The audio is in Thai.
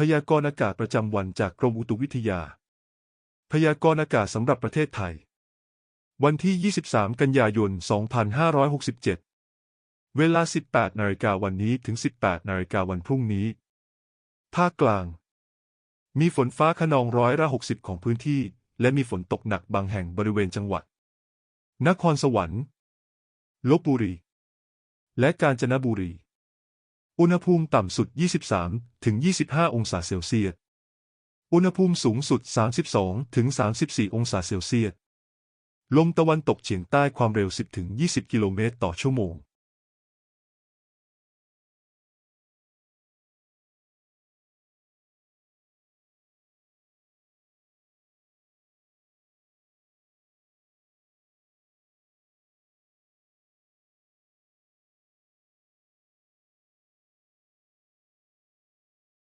พยากรณ์อากาศประจำวันจากกรมอุตุวิทยา พยากรณ์อากาศสำหรับประเทศไทย วันที่ 23 กันยายน 2567 เวลา 18 นาฬิกาวันนี้ถึง 18 นาฬิกาวันพรุ่งนี้ ภาคกลาง มีฝนฟ้าขนองร้อยละ 60 ของพื้นที่ และมีฝนตกหนักบางแห่งบริเวณจังหวัด นครสวรรค์ ลบบุรี และกาญจนบุรี อุณหภูมิต่ำสุด 23 ถึง 25 องศาเซลเซียส อุณหภูมิสูงสุด 32 ถึง 34 องศาเซลเซียส ลมตะวันตกเฉียงใต้ความเร็ว 10 ถึง 20 กิโลเมตรต่อชั่วโมง